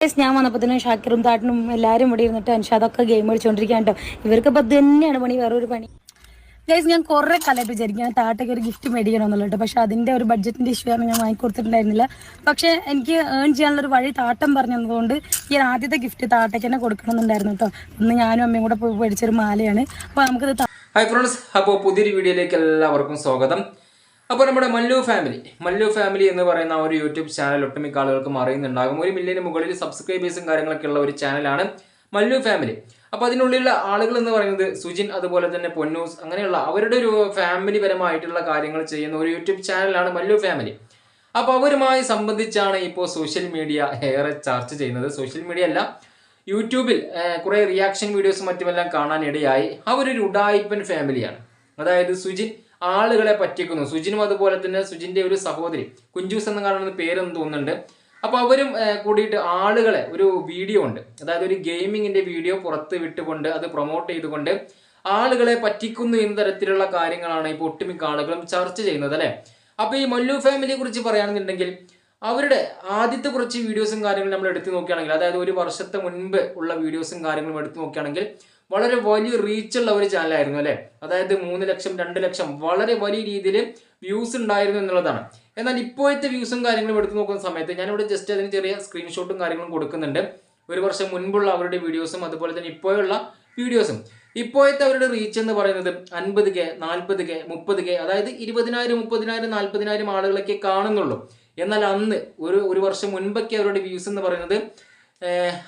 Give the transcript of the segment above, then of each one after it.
ഞാൻ വന്നപ്പോഴത്തേനും ഷാക്കിറും താട്ടനും എല്ലാവരും ഇവിടെ ഇരുന്നിട്ട് അൻഷാദൊക്കെ ഗെയിം കളിച്ചോണ്ടിരിക്കാൻ കേട്ടോ ഇവർക്ക് ഇപ്പൊ തന്നെയാണ് പണി വേറൊരു പണി. ഗൈസ് ഞാൻ കുറെ കാലമായിട്ട് വിചാരിക്കുകയാണ് താട്ടയ്ക്ക് ഒരു ഗിഫ്റ്റ് മേടിക്കണമെന്നുള്ളത് പക്ഷെ അതിന്റെ ഒരു ബഡ്ജറ്റിന്റെ ഇഷ്യൂ ആണ് ഞാൻ വാങ്ങിക്കൊടുത്തിട്ടുണ്ടായിരുന്നില്ല. പക്ഷെ എനിക്ക് ഏൺ ചെയ്യാനുള്ള ഒരു വഴി താട്ടം പറഞ്ഞതുകൊണ്ട് ഈ ആദ്യത്തെ ഗിഫ്റ്റ് താട്ടയ്ക്ക് തന്നെ കൊടുക്കണമെന്നുണ്ടായിരുന്നു കേട്ടോ ഇന്ന് ഞാനും അമ്മയും കൂടെ പോയി മേടിച്ചൊരു മാലയാണ്. അപ്പൊ നമുക്ക് ഹായ് ഫ്രണ്ട്സ് അപ്പോൾ പുതിയൊരു വീഡിയോയിലേക്ക് എല്ലാവർക്കും സ്വാഗതം. അപ്പോൾ നമ്മുടെ മല്ലു ഫാമിലി മല്ലു ഫാമിലി എന്ന് പറയുന്ന ഒരു യൂട്യൂബ് ചാനൽ ഒട്ടുമിക്ക ആളുകൾക്കും അറിയുന്നുണ്ടാകും. ഒരു മില്യന് മുകളിൽ സബ്സ്ക്രൈബേഴ്സും കാര്യങ്ങളൊക്കെ ഉള്ള ഒരു ചാനലാണ് മല്ലു ഫാമിലി അപ്പോൾ അതിനുള്ളിലുള്ള ആളുകൾ എന്ന് പറയുന്നത് സുജിൻ അതുപോലെ തന്നെ പൊന്നൂസ് അങ്ങനെയുള്ള അവരുടെ ഒരു ഫാമിലി പരമായിട്ടുള്ള കാര്യങ്ങൾ ചെയ്യുന്ന ഒരു യൂട്യൂബ് ചാനലാണ് മല്ലു ഫാമിലി അപ്പോൾ അവരുമായി സംബന്ധിച്ചാണ് ഇപ്പോൾ സോഷ്യൽ മീഡിയ ഏറെ ചർച്ച ചെയ്യുന്നത്. സോഷ്യൽ മീഡിയ അല്ല യൂട്യൂബിൽ കുറേ റിയാക്ഷൻ വീഡിയോസും മറ്റുമെല്ലാം കാണാൻ ഇടയായി അവരൊരു ഉഡായിപ്പൻ ഫാമിലിയാണ് അതായത് സുജിൻ ആളുകളെ പറ്റിക്കുന്നു. സുജിനും അതുപോലെ തന്നെ സുജിന്റെ ഒരു സഹോദരി. കുഞ്ചൂസ് എന്ന് കാണുന്ന പേരെന്ന് തോന്നുന്നുണ്ട്. അപ്പൊ അവരും കൂടിയിട്ട് ആളുകളെ ഒരു വീഡിയോ ഉണ്ട്. അതായത് ഒരു ഗെയിമിങ്ങിന്റെ വീഡിയോ പുറത്ത് വിട്ടുകൊണ്ട് അത് പ്രൊമോട്ട് ചെയ്തുകൊണ്ട് ആളുകളെ പറ്റിക്കുന്നു എന്ന തരത്തിലുള്ള കാര്യങ്ങളാണ് ഇപ്പോൾ ഒട്ടുമിക്ക ആളുകളും ചർച്ച ചെയ്യുന്നത് അല്ലെ? അപ്പൊ ഈ മല്ലു ഫാമിലിയെ കുറിച്ച് പറയുകയാണെന്നുണ്ടെങ്കിൽ അവരുടെ ആദ്യത്തെ കുറച്ച് വീഡിയോസും കാര്യങ്ങളും നമ്മൾ എടുത്തു നോക്കുകയാണെങ്കിൽ അതായത് ഒരു വർഷത്തെ മുൻപ് ഉള്ള വീഡിയോസും കാര്യങ്ങളും എടുത്തു നോക്കുകയാണെങ്കിൽ വളരെ വലിയ റീച്ചുള്ള ഒരു ചാനലായിരുന്നു അല്ലേ? അതായത് മൂന്ന് ലക്ഷം രണ്ട് ലക്ഷം വളരെ വലിയ രീതിയിൽ വ്യൂസ് ഉണ്ടായിരുന്നു എന്നുള്ളതാണ്. എന്നാൽ ഇപ്പോഴത്തെ വ്യൂസും കാര്യങ്ങളും എടുത്തു നോക്കുന്ന സമയത്ത് ഞാനിവിടെ ജസ്റ്റ് അതിന് ചെറിയ സ്ക്രീൻഷോട്ടും കാര്യങ്ങളും കൊടുക്കുന്നുണ്ട്. ഒരു വർഷം മുൻപുള്ള അവരുടെ വീഡിയോസും അതുപോലെ തന്നെ ഇപ്പോഴുള്ള വീഡിയോസും ഇപ്പോഴത്തെ അവരുടെ റീച്ച് എന്ന് പറയുന്നത് അൻപത് കെ നാൽപ്പത് കെ മുപ്പത് കെ അതായത് ഇരുപതിനായിരം മുപ്പതിനായിരം നാൽപ്പതിനായിരം ആളുകളൊക്കെ കാണുന്നുള്ളൂ. എന്നാൽ അന്ന് ഒരു ഒരു വർഷം മുൻപൊക്കെ അവരുടെ വ്യൂസ് എന്ന് പറയുന്നത്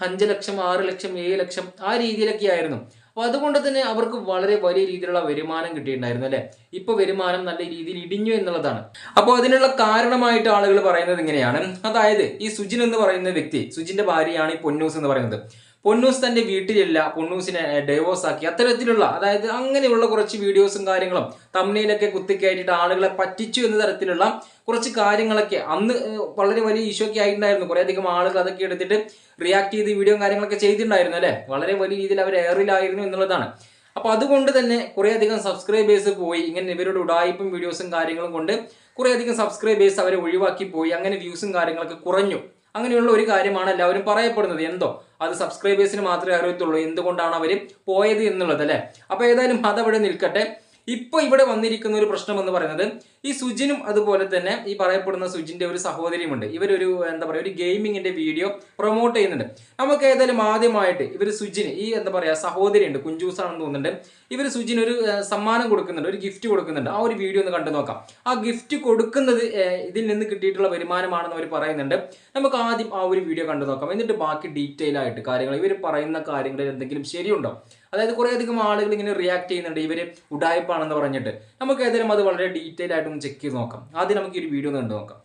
അഞ്ച് ലക്ഷം ആറ് ലക്ഷം ഏഴ് ലക്ഷം ആ രീതിയിലൊക്കെ ആയിരുന്നു അപ്പോൾ അതുകൊണ്ട് തന്നെ അവർക്ക് വളരെ വലിയ രീതിയിലുള്ള വരുമാനം കിട്ടിയിട്ടുണ്ടായിരുന്നു അല്ലേ? ഇപ്പോൾ വരുമാനം നല്ല രീതിയിൽ ഇടിഞ്ഞു എന്നുള്ളതാണ്. അപ്പോൾ അതിനുള്ള കാരണമായിട്ട് ആളുകൾ പറയുന്നത് ഇങ്ങനെയാണ്. അതായത് ഈ സുജിൻ എന്ന് പറയുന്ന വ്യക്തി സുജിന്റെ ഭാര്യയാണ് ഈ പൊന്നൂസ് എന്ന് പറയുന്നത്. പൊന്നൂസ് തന്റെ വീട്ടിലില്ല പൊന്നൂസിനെ ഡൈവോഴ്സ് ആക്കി. അത്തരത്തിലുള്ള അതായത് അങ്ങനെയുള്ള കുറച്ച് വീഡിയോസും കാര്യങ്ങളും തമ്മിലൊക്കെ കുത്തിക്കയറ്റിട്ട് ആളുകളെ പറ്റിച്ചു എന്ന തരത്തിലുള്ള കുറച്ച് കാര്യങ്ങളൊക്കെ അന്ന് വളരെ വലിയ ഇഷ്യൂ ഒക്കെ ആയിട്ടുണ്ടായിരുന്നു. കുറെ അധികം ആളുകൾ അതൊക്കെ എടുത്തിട്ട് റിയാക്ട് ചെയ്ത് വീഡിയോ കാര്യങ്ങളൊക്കെ ചെയ്തിട്ടുണ്ടായിരുന്നു അല്ലേ? വളരെ വലിയ രീതിയിൽ അവർ എയറിലായിരുന്നു എന്നുള്ളതാണ്. അപ്പൊ അതുകൊണ്ട് തന്നെ കുറെ അധികം സബ്സ്ക്രൈബേഴ്സ് പോയി. ഇങ്ങനെ ഇവരുടെ ഉടായ്പും വീഡിയോസും കാര്യങ്ങളും കൊണ്ട് കുറെ അധികം സബ്സ്ക്രൈബേഴ്സ് അവരെ ഒഴിവാക്കി പോയി. അങ്ങനെ വ്യൂസും കാര്യങ്ങളൊക്കെ കുറഞ്ഞു. അങ്ങനെയുള്ള ഒരു കാര്യമാണ് എല്ലാവരും പറയപ്പെടുന്നത്. എന്തോ? അത് സബ്സ്ക്രൈബേഴ്സിന് മാത്രമേ അറിയത്തുള്ളൂ. എന്തുകൊണ്ടാണ് അവർ പോയത് എന്നുള്ളത് അല്ലേ? അപ്പോൾ ഏതായാലും അതവിടെ നിൽക്കട്ടെ. ഇപ്പൊ ഇവിടെ വന്നിരിക്കുന്ന ഒരു പ്രശ്നം എന്ന് പറയുന്നത് ഈ സുജിനും അതുപോലെ തന്നെ ഈ പറയപ്പെടുന്ന സുജിന്റെ ഒരു സഹോദരിയുമുണ്ട്. ഇവരൊരു എന്താ പറയുക ഒരു ഗെയിമിങ്ങിന്റെ വീഡിയോ പ്രൊമോട്ട് ചെയ്യുന്നുണ്ട്. നമുക്ക് ഏതായാലും ആദ്യമായിട്ട് ഇവർ സുജിന് ഈ എന്താ പറയാ സഹോദരി ഉണ്ട് കുഞ്ചൂസാണെന്ന് തോന്നുന്നുണ്ട്. ഇവർ സുജിന് ഒരു സമ്മാനം കൊടുക്കുന്നുണ്ട് ഒരു ഗിഫ്റ്റ് കൊടുക്കുന്നുണ്ട്. ആ ഒരു വീഡിയോ ഒന്ന് കണ്ടു നോക്കാം. ആ ഗിഫ്റ്റ് കൊടുക്കുന്നത് ഇതിൽ നിന്ന് കിട്ടിയിട്ടുള്ള വരുമാനമാണെന്ന് അവർ പറയുന്നുണ്ട്. നമുക്ക് ആദ്യം ആ ഒരു വീഡിയോ കണ്ടു നോക്കാം. എന്നിട്ട് ബാക്കി ഡീറ്റെയിൽ ആയിട്ട് കാര്യങ്ങൾ ഇവർ പറയുന്ന കാര്യങ്ങളിൽ എന്തെങ്കിലും ശരിയുണ്ടോ? അതായത് കുറേ അധികം ആളുകൾ ഇങ്ങനെ റിയാക്ട് ചെയ്യുന്നുണ്ട് ഇവർ ഉടായ്പാണെന്ന് പറഞ്ഞിട്ട്. നമുക്ക് ഏതായാലും അത് വളരെ ഡീറ്റെയിൽ ആയിട്ട് ഒന്ന് ചെക്ക് ചെയ്ത് നോക്കാം. ആദ്യം നമുക്ക് ഈ ഒരു വീഡിയോ ഒന്ന് കണ്ടു നോക്കാം.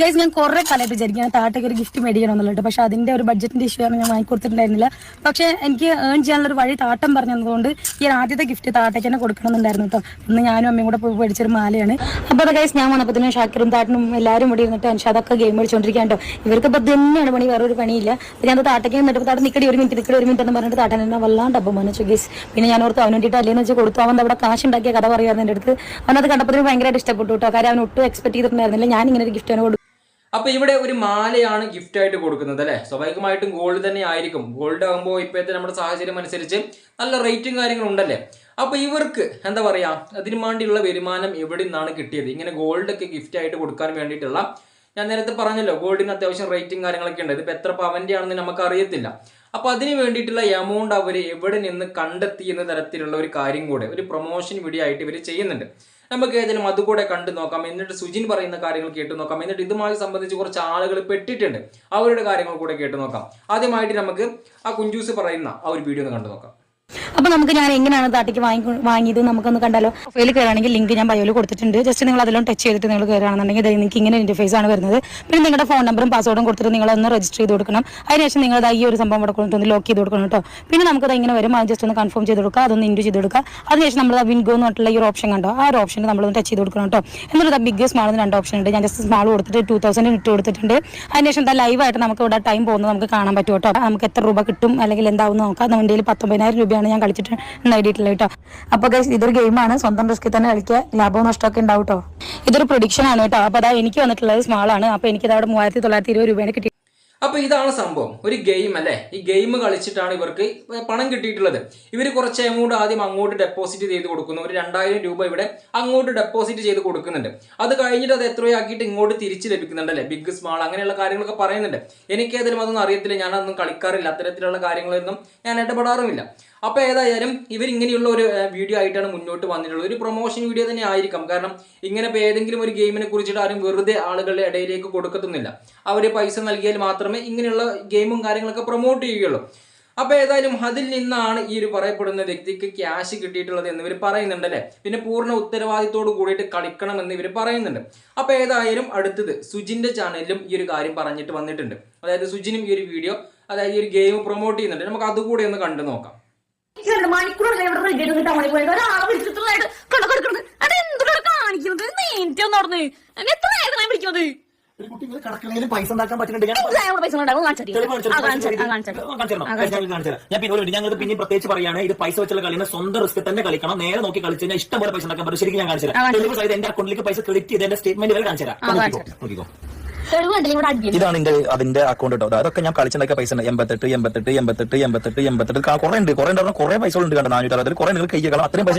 ഗൈസ് ഞാൻ കുറെ കാലമായിട്ട് വിചാരിക്കുകയാണ് താട്ടയ്ക്ക് ഒരു ഗിഫ്റ്റ് മേടിക്കണമെന്നുള്ളത് പക്ഷെ അതിന്റെ ഒരു ബഡ്ജറ്റിന്റെ ഇഷ്യൂ ആണ് ഞാൻ വാങ്ങിക്കൊടുത്തിട്ടുണ്ടായിരുന്നില്ല പക്ഷെ എനിക്ക് ഏൺ ചെയ്യാനുള്ള ഒരു വഴി താട്ടം പറഞ്ഞതുകൊണ്ട് ഈ ആദ്യത്തെ ഗിഫ്റ്റ് താട്ടയ്ക്ക് തന്നെ കൊടുക്കണമെന്നുണ്ടായിരുന്നു കേട്ടോ. ഇന്ന് ഞാനും അമ്മയും കൂടെ പോയി മേടിച്ചൊരു മാലയാണ്. അപ്പോൾ ഗൈസ് ഞാൻ വന്നപ്പോ ഷാക്കിറും താട്ടനും എല്ലാവരും കൂടി ഇരുന്നിട്ട് അൻഷാദൊക്കെ ഗെയിം കളിച്ചോണ്ടിരിക്കാൻ കേട്ടോ. ഇവർക്ക് ഇപ്പൊ തന്നെയാണ് പണി വേറെ ഒരു പണിയില്ല. അപ്പൊ ഞാൻ താട്ടയ്ക്ക് നിന്നിട്ട് താട്ടം നിക്കടി ഒരു മിനിറ്റ് നിക്കടി ഒരു മിനിറ്റ് എന്ന് പറഞ്ഞിട്ട് താട്ടൻ എന്നെ വല്ലാണ്ട് അപമാനിച്ചു ഗൈസ് പിന്നെ ഞാൻ ഓർത്ത് അവന് വേണ്ടിയിട്ട് അല്ലേന്ന് വെച്ച് കൊടുത്തു. അവൻ അവിടെ കാശ് ഉണ്ടാക്കിയ കഥ പറയാറുണ്ട് എന്റെ അടുത്ത്. അവനത് കണ്ടപ്പോൾ ഭയങ്കരമായിട്ട് ഇഷ്ടപ്പെട്ടു കേട്ടോ. കാര്യം അവൻ ഒട്ടും എക്സ്പെക്ട് ചെയ്തിട്ടുണ്ടായിരുന്നില്ല. ഞാൻ ഇങ്ങനെ ഒരു ഗിഫ്റ്റ് അവന് കൊടുത്തു അപ്പൊ ഇവിടെ ഒരു മാലയാണ് ഗിഫ്റ്റ് ആയിട്ട് കൊടുക്കുന്നത് അല്ലെ? സ്വാഭാവികമായിട്ടും ഗോൾഡ് തന്നെ ആയിരിക്കും. ഗോൾഡ് ആകുമ്പോൾ ഇപ്പോഴത്തെ നമ്മുടെ സാഹചര്യം അനുസരിച്ച് നല്ല റേറ്റും കാര്യങ്ങളും ഉണ്ടല്ലേ? അപ്പൊ ഇവർക്ക് എന്താ പറയാ? അതിനു വേണ്ടിയുള്ള വരുമാനം എവിടെ നിന്നാണ് കിട്ടിയത്? ഇങ്ങനെ ഗോൾഡ് ഒക്കെ ഗിഫ്റ്റ് ആയിട്ട് കൊടുക്കാൻ വേണ്ടിയിട്ടുള്ള ഞാൻ നേരത്തെ പറഞ്ഞല്ലോ ഗോൾഡിന് അത്യാവശ്യം റേറ്റും കാര്യങ്ങളൊക്കെ ഉണ്ട്. ഇതിപ്പോ എത്ര പവന്റെ ആണെന്ന് നമുക്ക് അറിയത്തില്ല അപ്പൊ അതിന് വേണ്ടിയിട്ടുള്ള എമൗണ്ട് അവർ എവിടെ നിന്ന് കണ്ടെത്തി എന്ന തരത്തിലുള്ള ഒരു കാര്യം കൂടെ ഒരു പ്രൊമോഷൻ വീഡിയോ ആയിട്ട് ഇവർ ചെയ്യുന്നുണ്ട്. നമുക്ക് ഏതെങ്കിലും അതുകൂടെ കണ്ടു നോക്കാം. എന്നിട്ട് സുജിൻ പറയുന്ന കാര്യങ്ങൾ കേട്ടു നോക്കാം. എന്നിട്ട് ഇതുമായി സംബന്ധിച്ച് കുറച്ച് ആളുകൾ പെട്ടിട്ടുണ്ട്. അവരുടെ കാര്യങ്ങൾ കൂടെ കേട്ടു നോക്കാം. ആദ്യമായിട്ട് നമുക്ക് ആ കുഞ്ചൂസ് പറയുന്ന ആ ഒരു വീഡിയോ ഒന്ന് കണ്ടു നോക്കാം. അപ്പൊ നമുക്ക് ഞാൻ എങ്ങനെയാണ് താട്ടിക്ക് വാങ്ങി വാങ്ങിയത് നമുക്കൊന്ന് കണ്ടാലോ? പ്രൊഫൈൽ കയറുകയാണെങ്കിൽ ലിങ്ക് ഞാൻ ബയോയിൽ കൊടുത്തിട്ടുണ്ട്. ജസ്റ്റ് നിങ്ങൾ അതിലും ടച്ച് ചെയ്തിട്ട് നിങ്ങൾ കയറുകയാണെന്നുണ്ടെങ്കിൽ നിങ്ങൾക്ക് ഇങ്ങനെ ഇന്റർഫേസ് ആണ് വരുന്നത്. പിന്നെ നിങ്ങളുടെ ഫോൺ നമ്പറും പാസ്വേഡും കൊടുത്തിട്ട് നിങ്ങൾ ഒന്ന് രജിസ്റ്റർ ചെയ്ത് കൊടുക്കണം. അതിനുശേഷം നിങ്ങൾ ഈ ഒരു സംഭവം ഇവിടെ കൊണ്ടുവന്ന് ലോക്ക് ചെയ്ത് കൊടുക്കണം കേട്ടോ പിന്നെ നമുക്ക് ഇങ്ങനെ വരും. അത് ജസ്റ്റ് ഒന്ന് കൺഫേം ചെയ്ത് കൊടുക്കുക. അതൊന്ന് ഇൻഡു ചെയ്ത് കൊടുക്കുക. അതിനുശേഷം നമ്മൾ വിൻഗോ എന്ന് പറഞ്ഞിട്ടുള്ള ഈ ഒരു ഓപ്ഷൻ കണ്ടോ? ആ ഒരു ഓപ്ഷൻ നമ്മളൊന്ന് ടച്ച് ചെയ്ത് കൊടുക്കണം കേട്ടോ എന്നിട്ട് ബിഗ് സ്മാൾ എന്ന് രണ്ട് ഓപ്ഷൻ ഉണ്ട്. ഞാൻ ജസ്റ്റ് സ്മാൾ കൊടുത്തിട്ട് ടൂ തൗസൻഡ് ഇട്ട് കൊടുത്തിട്ടുണ്ട്. അതിനുശേഷം എന്താ ലൈവായിട്ട് നമുക്ക് ഇവിടെ ടൈം പോകുന്നത് നമുക്ക് കാണാൻ പറ്റും കേട്ടോ നമുക്ക് എത്ര രൂപ കിട്ടും? അല്ലെങ്കിൽ എന്താവും നോക്കാം. നമ്മുടെ പത്തൊമ്പതിനായിരം രൂപയാണ് ഞാൻ കളിച്ചിട്ട് നേടിയിട്ടില്ല കേട്ടോ. അപ്പോൾ ഇതൊരു ഗെയിമാണ് സ്വന്തം റിസ്കിൽ തന്നെ കളിക്കുക. ലാഭവും നഷ്ടമൊക്കെ ഉണ്ടാവും കേട്ടോ. ഇതൊരു പ്രൊഡിക്ഷൻ ആണ് കേട്ടോ. അപ്പോൾ അതാ എനിക്ക് വന്നിട്ടുള്ളത് സ്മാൾ ആണ്. അപ്പോൾ എനിക്കത് അവിടെ മൂവായിരത്തി തൊള്ളായിരത്തി ഇരുപത് രൂപയാണ് കിട്ടി. അപ്പൊ ഇതാണ് സംഭവം. ഒരു ഗെയിം അല്ലേ? ഈ ഗെയിം കളിച്ചിട്ടാണ് ഇവർക്ക് പണം കിട്ടിയിട്ടുള്ളത്. ഇവർ കുറച്ച് എമൗണ്ട് ആദ്യം അങ്ങോട്ട് ഡെപ്പോസിറ്റ് ചെയ്ത് കൊടുക്കുന്നു. ഒരു രണ്ടായിരം രൂപ ഇവിടെ അങ്ങോട്ട് ഡെപ്പോസിറ്റ് ചെയ്ത് കൊടുക്കുന്നുണ്ട്. അത് കഴിഞ്ഞിട്ട് അത് എത്രയാക്കിയിട്ട് ഇങ്ങോട്ട് തിരിച്ച് ലഭിക്കുന്നുണ്ടല്ലേ ബിഗ് സ്മാൾ അങ്ങനെയുള്ള കാര്യങ്ങളൊക്കെ പറയുന്നുണ്ട്. എനിക്ക് ഏതായാലും അതൊന്നും അറിയത്തില്ല. ഞാനതൊന്നും കളിക്കാറില്ല. അത്തരത്തിലുള്ള കാര്യങ്ങളൊന്നും ഞാൻ ഇടപെടാറുമില്ല. അപ്പൊ ഏതായാലും ഇവർ ഇങ്ങനെയുള്ള ഒരു വീഡിയോ ആയിട്ടാണ് മുന്നോട്ട് വന്നിട്ടുള്ളത്. ഒരു പ്രൊമോഷൻ വീഡിയോ തന്നെ ആയിരിക്കാം. കാരണം ഇങ്ങനെ ഇപ്പൊ ഏതെങ്കിലും ഒരു ഗെയിമിനെ കുറിച്ചിട്ട് ആരും വെറുതെ ആളുകളുടെ ഇടയിലേക്ക് കൊടുക്കത്തുന്നില്ല അവർ പൈസ നൽകിയാൽ മാത്രമേ ഇങ്ങനെയുള്ള ഗെയിമും കാര്യങ്ങളൊക്കെ പ്രൊമോട്ട് ചെയ്യുകയുള്ളൂ. അപ്പൊ ഏതായാലും അതിൽ നിന്നാണ് ഈ ഒരു പറയപ്പെടുന്ന വ്യക്തിക്ക് ക്യാഷ് കിട്ടിയിട്ടുള്ളത് എന്ന് ഇവർ പറയുന്നുണ്ടല്ലേ പിന്നെ പൂർണ ഉത്തരവാദിത്തോട് കൂടിയിട്ട് കളിക്കണം എന്ന് ഇവർ പറയുന്നുണ്ട്. അപ്പൊ ഏതായാലും അടുത്തത് സുജിന്റെ ചാനലിലും ഈ ഒരു കാര്യം പറഞ്ഞിട്ട് വന്നിട്ടുണ്ട്. അതായത് സുജിനും ഈ ഒരു വീഡിയോ അതായത് ഈ ഒരു ഗെയിം പ്രൊമോട്ട് ചെയ്യുന്നുണ്ട്. നമുക്ക് അതുകൂടെ ഒന്ന് കണ്ടു നോക്കാം. രണ്ട് മണിക്കൂർ ഇവിടെ റെഡി എടുത്തിട്ട് അവിടെ പോയത്? ഒരാളെ വിളിച്ചിട്ടുള്ളതായിട്ട് കണക്കെടുക്കുന്നത് അത് എന്തിനാണ് കാണിക്കുന്നത്? നീറ്റോ നടന്ന്. എത്ര നേരം ഞാൻ വിളിക്കുന്നത് പൈസ ഉണ്ടാക്കാൻ പിന്നെ ഒരു. ഞങ്ങൾക്ക് പിന്നെ പ്രത്യേകിച്ച് പറയാണ് ഇത് പൈസ വെച്ചുള്ള കളിയാണ്. സ്വന്തം റിസ്ക് തന്നെ കളിക്കണം. നേരെ നോക്കി കളിച്ച് കഴിഞ്ഞാൽ ഇഷ്ടം പോലെ പൈസ ഉണ്ടാക്കാൻ പറ്റും. ശരിക്കും ഞാൻ കാണിച്ചു തരാം. എന്റെ അക്കൗണ്ടിലേക്ക് പൈസ ക്രെഡിറ്റ് ചെയ്ത് എന്റെ സ്റ്റേറ്റ്മെന്റ് വരെ കാണിച്ചു തരാം. ഇതാണ് എന്റെ അതിന്റെ അക്കൗണ്ട് കേട്ടോ അതൊക്കെ ഞാൻ കളിച്ചുണ്ടാക്കിയ പൈസ ഉണ്ട്. എൺപത്തെട്ട് എൺപത്തെട്ട് എൺപത്തെട്ട് എൺപത്തെട്ട് എൺപത്തെട്ട്. കുറെ ഉണ്ട് കുറെ ഉണ്ട് കുറെ പൈസ ഉണ്ട് കണ്ടോ? നാനൂറ്റി അറുപത്. കുറെ നിങ്ങൾ കൈയ്യക്കണം അത്രയും പൈസ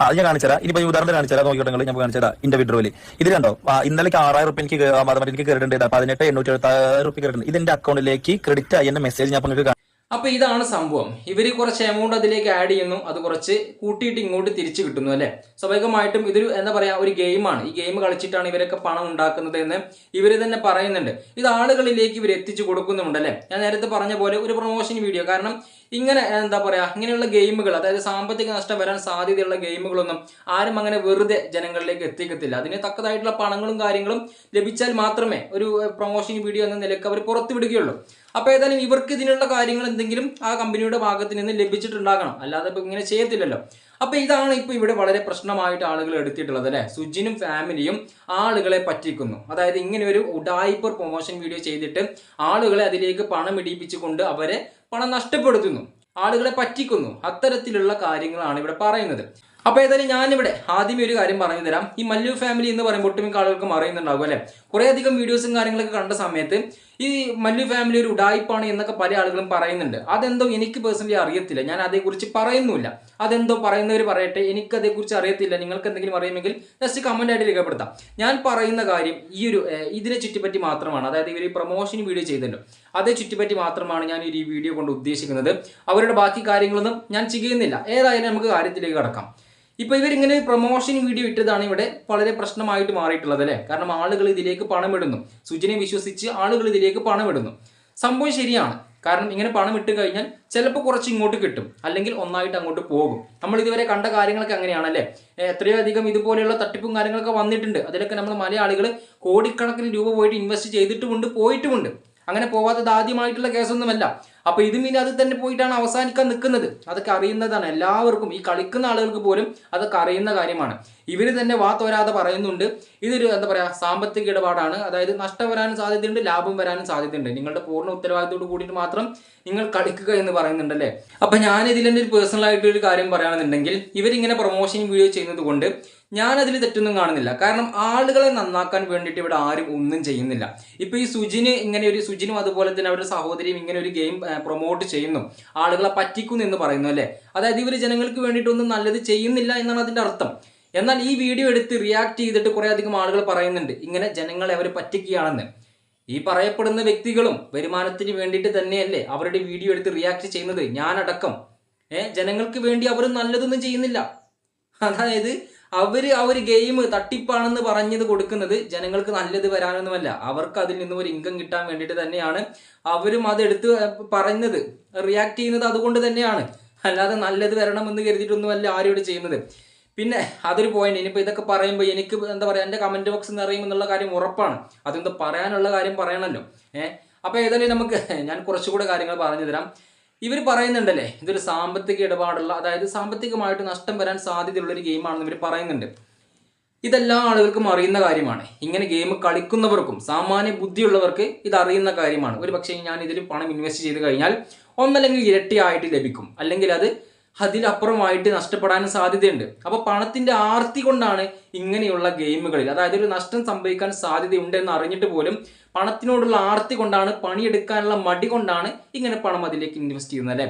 ആ അത് ഞാൻ കാണിച്ചുതരാം ഇനി ഉദാഹരണം കാണിച്ചാൽ നോക്കിയിട്ട് നിങ്ങൾ. ഞാൻ കാണിച്ചുതരാം ഇന്റെ വിഡ്രോയിൽ ഇത് കണ്ടോ? ഇന്നലെ ഇന്നലേക്ക് ആറായിരം റുപ്യ എനിക്ക് കേ- എനിക്ക് ഉണ്ട് പതിനെട്ട് എണ്ണൂറ്റി എഴുപത്തി ആറ് റുപ്യ ക്രെഡിറ്റ് ഇതിന്റെ അക്കൗണ്ടിലേക്ക് ക്രെഡിറ്റ് ആയി എന്റെ മെസ്സേജ് ഞാൻ നിങ്ങൾക്ക് നിങ്ങൾക്ക് അപ്പൊ ഇതാണ് സംഭവം. ഇവർ കുറച്ച് എമൗണ്ട് അതിലേക്ക് ആഡ് ചെയ്യുന്നു. അത് കുറച്ച് കൂട്ടിയിട്ട് ഇങ്ങോട്ട് തിരിച്ചു കിട്ടുന്നു അല്ലെ? സ്വാഭാവികമായിട്ടും ഇതൊരു എന്താ പറയാ ഒരു ഗെയിമാണ് ഈ ഗെയിം കളിച്ചിട്ടാണ് ഇവരൊക്കെ പണം ഉണ്ടാക്കുന്നത് എന്ന് ഇവർ തന്നെ പറയുന്നുണ്ട്. ഇത് ആളുകളിലേക്ക് ഇവർ എത്തിച്ചു കൊടുക്കുന്നുണ്ട് അല്ലെ? ഞാൻ നേരത്തെ പറഞ്ഞ പോലെ ഒരു പ്രൊമോഷൻ വീഡിയോ കാരണം ഇങ്ങനെ എന്താ പറയാ ഇങ്ങനെയുള്ള ഗെയിമുകൾ അതായത് സാമ്പത്തിക നഷ്ടം വരാൻ സാധ്യതയുള്ള ഗെയിമുകളൊന്നും ആരും അങ്ങനെ വെറുതെ ജനങ്ങളിലേക്ക് എത്തിക്കത്തില്ല. അതിന് തക്കതായിട്ടുള്ള പണങ്ങളും കാര്യങ്ങളും ലഭിച്ചാൽ മാത്രമേ ഒരു പ്രൊമോഷൻ വീഡിയോ എന്ന നിലയ്ക്ക് അവർ പുറത്തുവിടുകയുള്ളൂ. അപ്പോൾ ഏതായാലും ഇവർക്ക് ഇതിനുള്ള കാര്യങ്ങൾ എന്തെങ്കിലും ആ കമ്പനിയുടെ ഭാഗത്ത് നിന്ന് ലഭിച്ചിട്ടുണ്ടാകണം. അല്ലാതെ ഇപ്പൊ ഇങ്ങനെ ചെയ്യത്തില്ലല്ലോ. അപ്പോൾ ഇതാണ് ഇപ്പോൾ ഇവിടെ വളരെ പ്രശ്നമായിട്ട് ആളുകൾ എടുത്തിട്ടുള്ളത് അല്ലേ? സുജിനും ഫാമിലിയും ആളുകളെ പറ്റിക്കുന്നു. അതായത് ഇങ്ങനെ ഒരു ഉഡായിപ്പർ പ്രൊമോഷൻ വീഡിയോ ചെയ്തിട്ട് ആളുകളെ അതിലേക്ക് പണം ഇടിപ്പിച്ചുകൊണ്ട് അവരെ പണം നഷ്ടപ്പെടുത്തുന്നു. ആളുകളെ പറ്റിക്കുന്നു. അത്തരത്തിലുള്ള കാര്യങ്ങളാണ് ഇവിടെ പറയുന്നത്. അപ്പൊ ഏതായാലും ഞാനിവിടെ ആദ്യമേ ഒരു കാര്യം പറഞ്ഞു തരാം ഈ മല്ലു ഫാമിലി എന്ന് പറയുമ്പോൾ ഒട്ടുമിക്ക ആളുകൾക്കും അറിയുന്നുണ്ടാകും അല്ലെ? കുറെ അധികം വീഡിയോസും കാര്യങ്ങളൊക്കെ കണ്ട സമയത്ത് ഈ മല്ലു ഫാമിലി ഒരു ഉടായ്പാണ് എന്നൊക്കെ പല ആളുകളും പറയുന്നുണ്ട്. അതെന്തോ എനിക്ക് പേഴ്സണലി അറിയത്തില്ല. ഞാൻ അതേക്കുറിച്ച് പറയുന്നില്ല അതെന്തോ പറയുന്നവർ പറയട്ടെ എനിക്ക് അതേക്കുറിച്ച് അറിയത്തില്ല. നിങ്ങൾക്ക് എന്തെങ്കിലും അറിയുമെങ്കിൽ ജസ്റ്റ് കമന്റ് ആയിട്ട് രേഖപ്പെടുത്താം. ഞാൻ പറയുന്ന കാര്യം ഈ ഒരു ഇതിനെ ചുറ്റിപ്പറ്റി മാത്രമാണ്. അതായത് ഇവർ പ്രൊമോഷൻ വീഡിയോ ചെയ്തല്ലോ അതേ ചുറ്റിപ്പറ്റി മാത്രമാണ് ഞാൻ ഈ വീഡിയോ കൊണ്ട് ഉദ്ദേശിക്കുന്നത്. അവരുടെ ബാക്കി കാര്യങ്ങളൊന്നും ഞാൻ ചെയ്യുന്നില്ല. ഏതായാലും നമുക്ക് കാര്യത്തിലേക്ക് കടക്കാം. ഇപ്പൊ ഇവരിങ്ങനെ പ്രൊമോഷൻ വീഡിയോ ഇട്ടതാണ് ഇവിടെ വളരെ പ്രശ്നമായിട്ട് മാറിയിട്ടുള്ളത് അല്ലേ? കാരണം ആളുകൾ ഇതിലേക്ക് പണമിടുന്നു. സുജിനെ വിശ്വസിച്ച് ആളുകൾ ഇതിലേക്ക് പണമിടുന്നു. സംഭവം ശരിയാണ്. കാരണം ഇങ്ങനെ പണം ഇട്ട് കഴിഞ്ഞാൽ ചിലപ്പോൾ കുറച്ച് ഇങ്ങോട്ട് കിട്ടും. അല്ലെങ്കിൽ ഒന്നായിട്ട് അങ്ങോട്ട് പോകും. നമ്മൾ ഇതുവരെ കണ്ട കാര്യങ്ങളൊക്കെ അങ്ങനെയാണ് അല്ലേ? എത്രയോ അധികം ഇതുപോലെയുള്ള തട്ടിപ്പും കാര്യങ്ങളൊക്കെ വന്നിട്ടുണ്ട്. അതിലൊക്കെ നമ്മൾ മലയാളികൾ കോടിക്കണക്കിന് രൂപ പോയിട്ട് ഇൻവെസ്റ്റ് ചെയ്തിട്ടുമുണ്ട് പോയിട്ടുമുണ്ട്. അങ്ങനെ പോവാത്തത് ആദ്യമായിട്ടുള്ള കേസൊന്നുമല്ല. അപ്പൊ ഇതും ഇനി അത് തന്നെ പോയിട്ടാണ് അവസാനിക്കാൻ നിൽക്കുന്നത്. അതൊക്കെ അറിയുന്നതാണ് എല്ലാവർക്കും. ഈ കളിക്കുന്ന ആളുകൾക്ക് പോലും അതൊക്കെ അറിയുന്ന കാര്യമാണ്. ഇവർ തന്നെ വാ പറയുന്നുണ്ട്. ഇതൊരു എന്താ പറയാ സാമ്പത്തിക ഇടപാടാണ്. അതായത് നഷ്ടം വരാനും സാധ്യതയുണ്ട് ലാഭം വരാനും സാധ്യതയുണ്ട്. നിങ്ങളുടെ പൂർണ ഉത്തരവാദിത്തോട് കൂടിയിട്ട് മാത്രം നിങ്ങൾ കളിക്കുക എന്ന് പറയുന്നുണ്ടല്ലേ? അപ്പൊ ഞാൻ ഇതിൽ ഒരു പേഴ്സണൽ ആയിട്ട് ഒരു കാര്യം പറയുകയാണെന്നുണ്ടെങ്കിൽ ഇവരിങ്ങനെ പ്രൊമോഷൻ വീഡിയോ ചെയ്യുന്നത് കൊണ്ട് ഞാൻ അതിൽ തെറ്റൊന്നും കാണുന്നില്ല. കാരണം ആളുകളെ നന്നാക്കാൻ വേണ്ടിയിട്ട് ഇവിടെ ആരും ഒന്നും ചെയ്യുന്നില്ല. ഇപ്പൊ ഈ സുജിന് ഇങ്ങനെ ഒരു സുജിനും അതുപോലെ തന്നെ അവരുടെ സഹോദരിയും ഇങ്ങനെ ഒരു ഗെയിം പ്രൊമോട്ട് ചെയ്യുന്നു. ആളുകളെ പറ്റിക്കുന്നു എന്ന് പറയുന്നു അല്ലേ? അതായത് ഇവർ ജനങ്ങൾക്ക് വേണ്ടിയിട്ടൊന്നും നല്ലത് ചെയ്യുന്നില്ല എന്നാണ് അതിന്റെ അർത്ഥം. എന്നാൽ ഈ വീഡിയോ എടുത്ത് റിയാക്ട് ചെയ്തിട്ട് കുറെ അധികം ആളുകൾ പറയുന്നുണ്ട്. ഇങ്ങനെ ജനങ്ങളെ അവർ പറ്റിക്കുകയാണെന്ന്. ഈ പറയപ്പെടുന്ന വ്യക്തികളും വരുമാനത്തിന് വേണ്ടിയിട്ട് തന്നെയല്ലേ അവരുടെ വീഡിയോ എടുത്ത് റിയാക്ട് ചെയ്യുന്നത്? ഞാനടക്കം. ഏഹ് ജനങ്ങൾക്ക് വേണ്ടി അവർ നല്ലതൊന്നും ചെയ്യുന്നില്ല. അതായത് അവർ ആ ഒരു ഗെയിം തട്ടിപ്പാണെന്ന് പറഞ്ഞത് കൊടുക്കുന്നത് ജനങ്ങൾക്ക് നല്ലത് വരാനൊന്നുമല്ല. അവർക്ക് അതിൽ നിന്നും ഒരു ഇൻകം കിട്ടാൻ വേണ്ടിയിട്ട് തന്നെയാണ് അവരും അതെടുത്ത് പറയുന്നത്. റിയാക്ട് ചെയ്യുന്നത് അതുകൊണ്ട് തന്നെയാണ്. അല്ലാതെ നല്ലത് വരണമെന്ന് കരുതിയിട്ടൊന്നുമല്ല ആരും ഇവിടെ ചെയ്യുന്നത്. പിന്നെ അതൊരു പോയിന്റ് ഇനിയിപ്പോൾ ഇതൊക്കെ പറയുമ്പോൾ എനിക്ക് എന്താ പറയുക എന്റെ കമന്റ് ബോക്സ് നിറയും എന്നുള്ള കാര്യം ഉറപ്പാണ്. അതെന്താ പറയാനുള്ള കാര്യം പറയണമല്ലോ ഏഹ് അപ്പോൾ ഏതായാലും നമുക്ക് ഞാൻ കുറച്ചുകൂടെ കാര്യങ്ങൾ പറഞ്ഞു തരാം. ഇവർ പറയുന്നുണ്ടല്ലേ ഇതൊരു സാമ്പത്തിക ഇടപാടുള്ള അതായത് സാമ്പത്തികമായിട്ട് നഷ്ടം വരാൻ സാധ്യതയുള്ള ഒരു ഗെയിമാണെന്ന് ഇവർ പറയുന്നുണ്ട്. ഇതെല്ലാ ആളുകൾക്കും അറിയുന്ന കാര്യമാണ്. ഇങ്ങനെ ഗെയിം കളിക്കുന്നവർക്കും സാമാന്യ ബുദ്ധിയുള്ളവർക്ക് ഇത് അറിയുന്ന കാര്യമാണ്. ഒരു പക്ഷേ ഞാൻ ഇതിൽ പണം ഇൻവെസ്റ്റ് ചെയ്ത് കഴിഞ്ഞാൽ ഒന്നല്ലെങ്കിൽ ഇരട്ടിയായിട്ട് ലഭിക്കും. അല്ലെങ്കിൽ അത് അതിലപ്പുറമായിട്ട് നഷ്ടപ്പെടാനും സാധ്യതയുണ്ട്. അപ്പോൾ പണത്തിന്റെ ആർത്തി കൊണ്ടാണ് ഇങ്ങനെയുള്ള ഗെയിമുകളിൽ അതായത് ഒരു നഷ്ടം സംഭവിക്കാൻ സാധ്യതയുണ്ട് എന്ന് അറിഞ്ഞിട്ട് പോലും പണത്തിനോടുള്ള ആർത്തി കൊണ്ടാണ് പണിയെടുക്കാനുള്ള മടി കൊണ്ടാണ് ഇങ്ങനെ പണം അതിലേക്ക് ഇൻവെസ്റ്റ് ചെയ്യുന്നത് അല്ലേ?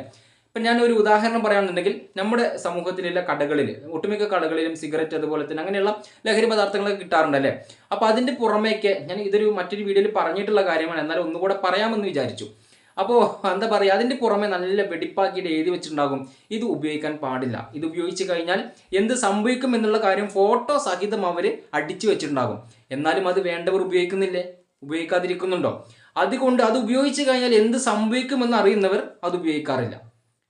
ഇപ്പം ഞാൻ ഒരു ഉദാഹരണം പറയുകയാണെന്നുണ്ടെങ്കിൽ നമ്മുടെ സമൂഹത്തിലുള്ള കടകളിൽ ഒട്ടുമിക്ക കടകളിലും സിഗരറ്റ് അതുപോലെ തന്നെ അങ്ങനെയുള്ള ലഹരി പദാർത്ഥങ്ങളൊക്കെ കിട്ടാറുണ്ടല്ലേ അപ്പോൾ അതിന്റെ പുറമേക്ക് ഞാൻ ഇതൊരു മറ്റൊരു വീഡിയോയിൽ പറഞ്ഞിട്ടുള്ള കാര്യമാണ് എന്നാലും ഒന്നുകൂടെ പറയാമെന്ന് വിചാരിച്ചു. അപ്പോൾ എന്താ പറയുക അതിന്റെ പുറമെ നല്ല വെടിപ്പാക്കിയിട്ട് എഴുതി വെച്ചിട്ടുണ്ടാകും. ഇത് ഉപയോഗിക്കാൻ പാടില്ല. ഇത് ഉപയോഗിച്ച് കഴിഞ്ഞാൽ എന്ത് സംഭവിക്കും എന്നുള്ള കാര്യം ഫോട്ടോ സഹിതം അവർ അടിച്ചു വെച്ചിട്ടുണ്ടാകും. എന്നാലും അത് വേണ്ടവർ ഉപയോഗിക്കുന്നില്ലേ? ഉപയോഗിക്കാതിരിക്കുന്നുണ്ടോ? അതുകൊണ്ട് അത് ഉപയോഗിച്ച് കഴിഞ്ഞാൽ എന്ത് സംഭവിക്കുമെന്ന് അറിയുന്നവർ അത് ഉപയോഗിക്കാറില്ല.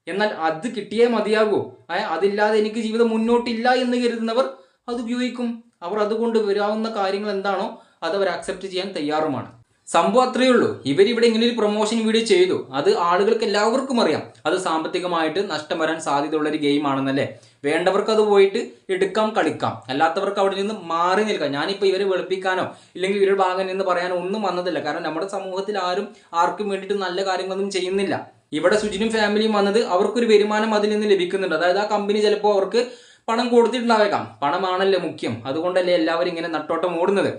എന്നാൽ അത് കിട്ടിയേ മതിയാകൂ. അതില്ലാതെ എനിക്ക് ജീവിതം മുന്നോട്ടില്ല എന്ന് കരുതുന്നവർ അത് ഉപയോഗിക്കും. അവർ അതുകൊണ്ട് വരാവുന്ന കാര്യങ്ങൾ എന്താണോ അത് അവർ അക്സെപ്റ്റ് ചെയ്യാൻ തയ്യാറുമാണ്. സംഭവം അത്രയേ ഉള്ളൂ. ഇവരിവിടെ ഇങ്ങനെ ഒരു പ്രൊമോഷൻ വീഡിയോ ചെയ്തു. അത് ആളുകൾക്ക് എല്ലാവർക്കും അറിയാം. അത് സാമ്പത്തികമായിട്ട് നഷ്ടം വരാൻ സാധ്യതയുള്ള ഒരു ഗെയിം ആണെന്നല്ലേ? വേണ്ടവർക്ക് അത് പോയിട്ട് എടുക്കാം കളിക്കാം. അല്ലാത്തവർക്ക് അവിടെ നിന്ന് മാറി നിൽക്കാം. ഞാനിപ്പോൾ ഇവരെ വെളുപ്പിക്കാനോ ഇല്ലെങ്കിൽ ഇവരുടെ ഭാഗം നിന്ന് പറയാനോ ഒന്നും വന്നതല്ല. കാരണം നമ്മുടെ സമൂഹത്തിൽ ആരും ആർക്കും വേണ്ടിയിട്ട് നല്ല കാര്യങ്ങളൊന്നും ചെയ്യുന്നില്ല. ഇവിടെ സുജിനും ഫാമിലിയും വന്നത് അവർക്കൊരു വരുമാനം അതിൽ നിന്ന് ലഭിക്കുന്നുണ്ട്. അതായത് ആ കമ്പനി ചിലപ്പോൾ അവർക്ക് പണം കൊടുത്തിട്ടുണ്ടാവേക്കാം പണമാണല്ലോ മുഖ്യം. അതുകൊണ്ടല്ലേ എല്ലാവരും ഇങ്ങനെ നട്ടോട്ടം ഓടുന്നത്.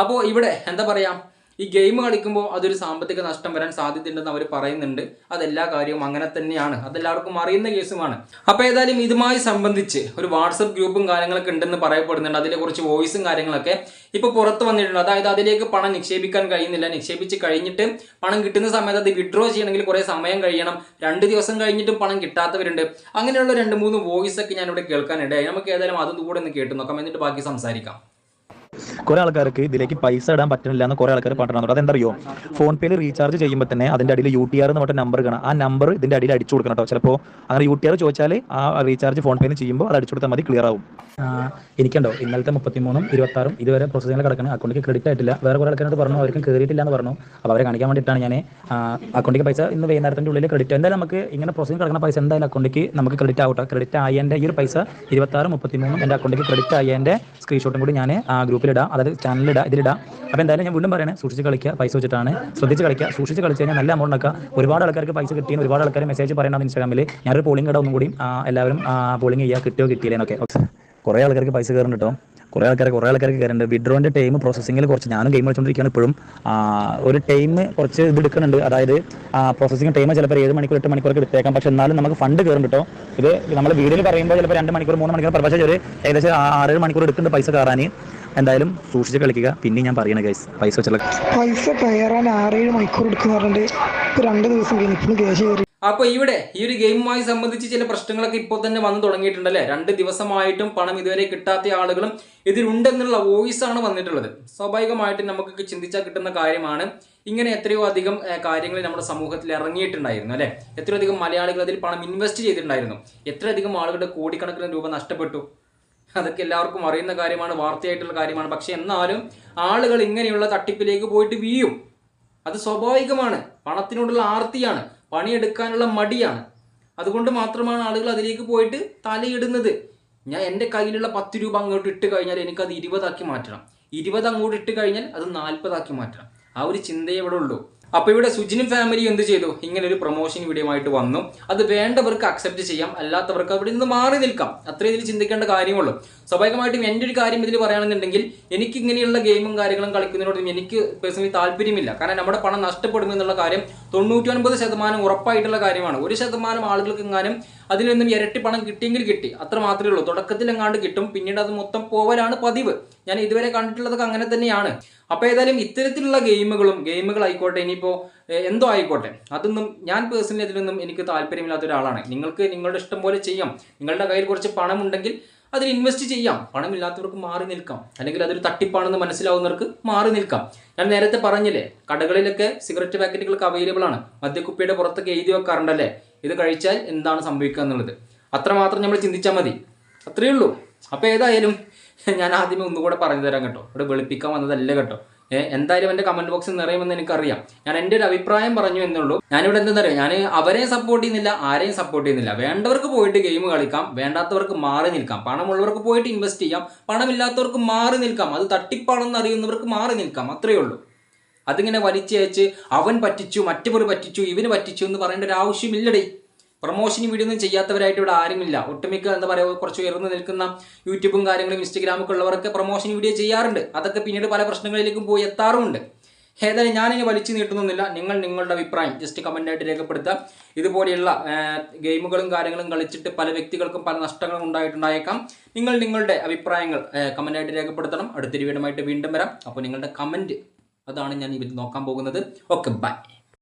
അപ്പോൾ ഇവിടെ എന്താ പറയാ? ഈ ഗെയിം കളിക്കുമ്പോൾ അതൊരു സാമ്പത്തിക നഷ്ടം വരാൻ സാധ്യതയുണ്ടെന്ന് അവർ പറയുന്നുണ്ട്. അതെല്ലാ കാര്യവും അങ്ങനെ തന്നെയാണ്. അതെല്ലാവർക്കും അറിയുന്ന കേസുമാണ്. അപ്പോൾ ഏതായാലും ഇതുമായി സംബന്ധിച്ച് ഒരു വാട്സപ്പ് ഗ്രൂപ്പും കാര്യങ്ങളൊക്കെ ഉണ്ടെന്ന് പറയപ്പെടുന്നുണ്ട്. അതിലെ കുറച്ച് വോയിസും കാര്യങ്ങളൊക്കെ ഇപ്പോൾ പുറത്ത് വന്നിട്ടുണ്ട്. അതായത് അതിലേക്ക് പണം നിക്ഷേപിക്കാൻ കഴിയുന്നില്ല. നിക്ഷേപിച്ച് കഴിഞ്ഞിട്ട് പണം കിട്ടുന്ന സമയത്ത് അത് വിഡ്രോ ചെയ്യണമെങ്കിൽ കുറേ സമയം കഴിയണം. രണ്ട് ദിവസം കഴിഞ്ഞിട്ടും പണം കിട്ടാത്തവരുണ്ട്. അങ്ങനെയുള്ള രണ്ട് മൂന്ന് വോയിസ് ഒക്കെ ഞാനിവിടെ കേൾക്കാനിടയായി. നമുക്ക് ഏതായാലും അതും കൂടെ ഒന്ന് കേട്ട് നോക്കാം. എന്നിട്ട് ബാക്കി സംസാരിക്കാം. കുറെ ആൾക്കാർക്ക് ഇതിലേക്ക് പൈസ ഇടാൻ പറ്റുന്നില്ല എന്ന് കുറെ ആൾക്കാർ പറഞ്ഞിട്ടുണ്ട്. അതെന്തറിയോ? ഫോൺ പേയിൽ റീചാർജ് ചെയ്യുമ്പോൾ തന്നെ അതിന്റെ അടിയിൽ യു ടി ആർ എന്ന് പറഞ്ഞ നമ്പർ കാണാം. ആ നമ്പർ ഇതിന്റെ അടിയിൽ അടിച്ചു കൊടുക്കണം കേട്ടോ. ചിലപ്പോൾ അങ്ങനെ യു ടി ആർ ചോദിച്ചാൽ ആ റീചാർജ് ഫോൺ പേയിൽ ചെയ്യുമ്പോൾ അത് അടിച്ചു കൊടുത്താൽ മതി ക്ലിയർ ആവും. എനിക്കുണ്ടോ? ഇന്നലത്തെ മുപ്പത്തിമൂന്നും ഇരുപത്താറും ഇതുവരെ പ്രോസസ്സിംഗിൽ കിടക്കണം അക്കൗണ്ടിലേക്ക് ക്രെഡിറ്റ് ആയിട്ടില്ല. വേറെ കുറെ ആൾക്കാരോട് പറഞ്ഞു അവർക്കും കയറിയിട്ടില്ല എന്ന് പറഞ്ഞു. അപ്പോൾ അവരെ കാണിക്കാൻ വേണ്ടിയിട്ടാണ് ഞാൻ അക്കൗണ്ടിലേക്ക് പൈസ ഇന്ന് വൈകുന്നേരത്തിന്റെ ഉള്ളിൽ ക്രെഡിറ്റ് എന്തായാലും നമുക്ക് ഇങ്ങനെ പ്രോസസ്സിംഗ് കിടക്കുന്ന പൈസ എന്തായാലും അക്കൗണ്ടിലേക്ക് നമുക്ക് ക്രെഡിറ്റ് ആവട്ടെ. ക്രെഡിറ്റ് ആയതിന്റെ ഈ ഒരു പൈസ ഇരുപത്താറ് മുപ്പത്തിമൂന്നും എന്റെ അക്കൗണ്ടിലേക്ക് ക്രെഡിറ്റ് ആയതിന്റെ സ്ക്രീൻഷോട്ടും കൂടി ഞാൻ ആ ഗ്രൂപ്പിലിടാം അതായത് ചാനലിലിടാം ഇതിലിടാം. അപ്പോൾ എന്തായാലും ഞാൻ വീണ്ടും പറയണേ സൂക്ഷിച്ച് കളിക്കുക പൈസ വെച്ചിട്ടാണ്. ശ്രദ്ധിച്ച് കളിക്കുക സൂക്ഷിച്ച് കളിച്ച് കഴിഞ്ഞാൽ നല്ല എമൗണ്ട് ഒക്കെ ഒരുപാട് ആൾക്കാർക്ക് പൈസ കിട്ടിയെന്ന് ഒരുപാട് ആൾക്കാർ മെസ്സേജ് പറയണം ഇൻസ്റ്റാഗ്രാമിൽ ഞാനൊരു പോളിംഗ് ഇടാം ഒന്നും കൂടി എല്ലാവരും പോളിംഗ് ചെയ്യുക കിട്ടിയോ കിട്ടിയില്ലേന്നൊക്കെ കുറേ ആൾക്കാർക്ക് പൈസ കയറുന്നുണ്ട് കേട്ടോ കുറേ ആൾക്കാർ കുറേ ആൾക്കാർക്ക് കയറുന്നുണ്ട്. വിഡ്രോന്റെ ടൈം പ്രോസസ്സിംഗിൽ കുറച്ച് ഞാനും ഗെയിം കളിച്ചുകൊണ്ടിരിക്കുകയാണ് ഇപ്പോഴും. ഒരു ടൈം കുറച്ച് ഇത് എടുക്കുന്നുണ്ട്. അതായത് പ്രോസസ്സിംഗ് ടൈം ചിലപ്പോൾ ഏഴ് മണിക്കൂർ എട്ട് മണിക്കൂറൊക്കെ എടുത്തേക്കാം. പക്ഷെ എന്നാലും നമുക്ക് ഫണ്ട് കയറും കേട്ടോ ഇത് നമ്മൾ വീഡിയോയിൽ പറയുമ്പോൾ ചിലപ്പോൾ രണ്ട് മണിക്കൂർ മൂന്ന് മണിക്കൂർ പക്ഷേ ഒരു ഏകദേശം ആറേഴ് മണിക്കൂർ എടുക്കുന്നുണ്ട് പൈസ കയറാൻ. എന്തായാലും സൂക്ഷിച്ച് കളിക്കുക. പിന്നെ ഞാൻ പറയണ ഗൈസ് പൈസ വെച്ചുള്ള പൈസ കയറാൻ ആറേഴ് മണിക്കൂർ എടുക്കുന്ന പറഞ്ഞിട്ട് രണ്ട് ദിവസം കഴിഞ്ഞു ഇപ്പോഴും ക്യാഷ് കയറി. അപ്പൊ ഇവിടെ ഈ ഒരു ഗെയിമുമായി സംബന്ധിച്ച് ചില പ്രശ്നങ്ങളൊക്കെ ഇപ്പോൾ തന്നെ വന്നു തുടങ്ങിയിട്ടുണ്ടല്ലേ? രണ്ട് ദിവസമായിട്ടും പണം ഇതുവരെ കിട്ടാത്ത ആളുകളും ഇതിലുണ്ടെന്നുള്ള വോയിസ് ആണ് വന്നിട്ടുള്ളത്. സ്വാഭാവികമായിട്ടും നമുക്കൊക്കെ ചിന്തിച്ചാൽ കിട്ടുന്ന കാര്യമാണ്. ഇങ്ങനെ എത്രയോ അധികം കാര്യങ്ങൾ നമ്മുടെ സമൂഹത്തിൽ ഇറങ്ങിയിട്ടുണ്ടായിരുന്നു അല്ലേ? എത്രയോ അധികം മലയാളികൾ അതിൽ പണം ഇൻവെസ്റ്റ് ചെയ്തിട്ടുണ്ടായിരുന്നു. എത്രയധികം ആളുകളുടെ കോടിക്കണക്കിന് രൂപ നഷ്ടപ്പെട്ടു. അതൊക്കെ എല്ലാവർക്കും അറിയുന്ന കാര്യമാണ് വാർത്തയായിട്ടുള്ള കാര്യമാണ്. പക്ഷെ എന്നാലും ആളുകൾ ഇങ്ങനെയുള്ള തട്ടിപ്പിലേക്ക് പോയിട്ട് വീയും. അത് സ്വാഭാവികമാണ്. പണത്തിനോടുള്ള ആർത്തിയാണ്. പണിയെടുക്കാനുള്ള മടിയാണ്. അതുകൊണ്ട് മാത്രമാണ് ആളുകൾ അതിലേക്ക് പോയിട്ട് തലയിടുന്നത്. ഞാൻ എന്റെ കയ്യിലുള്ള പത്ത് രൂപ അങ്ങോട്ട് ഇട്ട് കഴിഞ്ഞാൽ എനിക്കത് ഇരുപതാക്കി മാറ്റണം. ഇരുപത് അങ്ങോട്ട് ഇട്ട് കഴിഞ്ഞാൽ അത് നാൽപ്പതാക്കി മാറ്റണം. ആ ഒരു ചിന്തയെ ഇവിടെ ഉള്ളൂ. അപ്പോൾ ഇവിടെ സുജിനും ഫാമിലി എന്ത് ചെയ്തു? ഇങ്ങനെ ഒരു പ്രൊമോഷൻ വീഡിയോ ആയിട്ട് വന്നു. അത് വേണ്ടവർക്ക് അക്സെപ്റ്റ് ചെയ്യാം അല്ലാത്തവർക്ക് അവിടെ നിന്ന് മാറി നിൽക്കാം. അത്രേ ഇതിൽ ചിന്തിക്കേണ്ട കാര്യമുള്ളൂ. സ്വാഭാവികമായിട്ടും എന്റെ ഒരു കാര്യം ഇതിൽ പറയുകയാണെന്നുണ്ടെങ്കിൽ എനിക്ക് ഇങ്ങനെയുള്ള ഗെയിമും കാര്യങ്ങളും കളിക്കുന്നതിനോടും എനിക്ക് പേഴ്സണലി താല്പര്യമില്ല. കാരണം നമ്മുടെ പണം നഷ്ടപ്പെടും എന്നുള്ള കാര്യം തൊണ്ണൂറ്റി ശതമാനം ഉറപ്പായിട്ടുള്ള കാര്യമാണ്. ഒരു ശതമാനം ആളുകൾക്ക് എങ്ങാനും അതിൽ നിന്നും ഇരട്ടി പണം കിട്ടിയെങ്കിൽ കിട്ടി. അത്ര മാത്രമേ ഉള്ളൂ. തുടക്കത്തിൽ എങ്ങാണ്ട് കിട്ടും. പിന്നീട് അത് മൊത്തം പോവലാണ് പതിവ്. ഞാൻ ഇതുവരെ കണ്ടിട്ടുള്ളതൊക്കെ അങ്ങനെ തന്നെയാണ്. അപ്പോൾ ഏതായാലും ഇത്തരത്തിലുള്ള ഗെയിമുകളും ഗെയിമുകൾ ആയിക്കോട്ടെ ഇനിയിപ്പോൾ എന്തോ ആയിക്കോട്ടെ അതൊന്നും ഞാൻ പേഴ്സണലി അതിലൊന്നും എനിക്ക് താല്പര്യമില്ലാത്ത ഒരാളാണ്. നിങ്ങൾക്ക് നിങ്ങളുടെ ഇഷ്ടം പോലെ ചെയ്യാം. നിങ്ങളുടെ കയ്യിൽ കുറച്ച് പണം ഉണ്ടെങ്കിൽ അതിൽ ഇൻവെസ്റ്റ് ചെയ്യാം. പണമില്ലാത്തവർക്ക് മാറി നിൽക്കാം. അല്ലെങ്കിൽ അതൊരു തട്ടിപ്പാണെന്ന് മനസ്സിലാവുന്നവർക്ക് മാറി നിൽക്കാം. ഞാൻ നേരത്തെ പറഞ്ഞില്ലേ കടകളിലൊക്കെ സിഗരറ്റ് പാക്കറ്റുകളൊക്കെ അവൈലബിൾ ആണ്. മദ്യക്കുപ്പിയുടെ പുറത്തൊക്കെ എഴുതി വെക്കാറുണ്ടല്ലേ? ഇത് കഴിച്ചാൽ എന്താണ് സംഭവിക്കുക എന്നുള്ളത്. അത്രമാത്രം നമ്മൾ ചിന്തിച്ചാൽ മതി. അത്രയേ ഉള്ളൂ. അപ്പോൾ ഏതായാലും ഞാൻ ആദ്യമേ ഒന്നുകൂടെ പറഞ്ഞു തരാം കേട്ടോ. ഇവിടെ വെളുപ്പിക്കാൻ വന്നതല്ല കേട്ടോ. എന്തായാലും എന്റെ കമന്റ് ബോക്സിൽ നിറയുമെന്ന് എനിക്കറിയാം. ഞാൻ എന്റെ ഒരു അഭിപ്രായം പറഞ്ഞു എന്നുള്ളൂ. ഞാനിവിടെ എന്താ പറയുക ഞാൻ അവരെ സപ്പോർട്ട് ചെയ്യുന്നില്ല ആരെയും സപ്പോർട്ട് ചെയ്യുന്നില്ല. വേണ്ടവർക്ക് പോയിട്ട് ഗെയിം കളിക്കാം വേണ്ടാത്തവർക്ക് മാറി നിൽക്കാം. പണമുള്ളവർക്ക് പോയിട്ട് ഇൻവെസ്റ്റ് ചെയ്യാം പണമില്ലാത്തവർക്ക് മാറി നിൽക്കാം. അത് തട്ടിപ്പാണെന്ന് അറിയുന്നവർക്ക് മാറി നിൽക്കാം. അത്രയേ ഉള്ളൂ. അതിങ്ങനെ വലിച്ചയച്ച് അവൻ പറ്റിച്ചു മറ്റവർ പറ്റിച്ചു ഇവന് പറ്റിച്ചു എന്ന് പറയേണ്ട ഒരു ആവശ്യമില്ലടേ. പ്രൊമോഷൻ വീഡിയോ ഒന്നും ചെയ്യാത്തവരായിട്ട് ഇവിടെ ആരുമില്ല. ഒട്ടുമിക്ക എന്താ പറയുക കുറച്ച് ഉയർന്നു നിൽക്കുന്ന യൂട്യൂബും കാര്യങ്ങളും ഇൻസ്റ്റാഗ്രാമൊക്കെ ഉള്ളവരൊക്കെ പ്രൊമോഷൻ വീഡിയോ ചെയ്യാറുണ്ട്. അതൊക്കെ പിന്നീട് പല പ്രശ്നങ്ങളിലേക്കും പോയി എത്താറുമുണ്ട്. ഏതായാലും ഞാനിനി വലിച്ചു നീട്ടുന്നൊന്നുമില്ല. നിങ്ങൾ നിങ്ങളുടെ അഭിപ്രായം ജസ്റ്റ് കമന്റായിട്ട് രേഖപ്പെടുത്തുക. ഇതുപോലെയുള്ള ഗെയിമുകളും കാര്യങ്ങളും കളിച്ചിട്ട് പല വ്യക്തികൾക്കും പല നഷ്ടങ്ങളും ഉണ്ടായിട്ടുണ്ടായേക്കാം. നിങ്ങൾ നിങ്ങളുടെ അഭിപ്രായങ്ങൾ കമന്റായിട്ട് രേഖപ്പെടുത്തണം. അടുത്തൊരു വീടുമായിട്ട് വീണ്ടും വരാം. അപ്പോൾ നിങ്ങളുടെ കമന്റ് അതാണ് ഞാൻ ഇതിൽ നോക്കാൻ പോകുന്നത്. Okay bye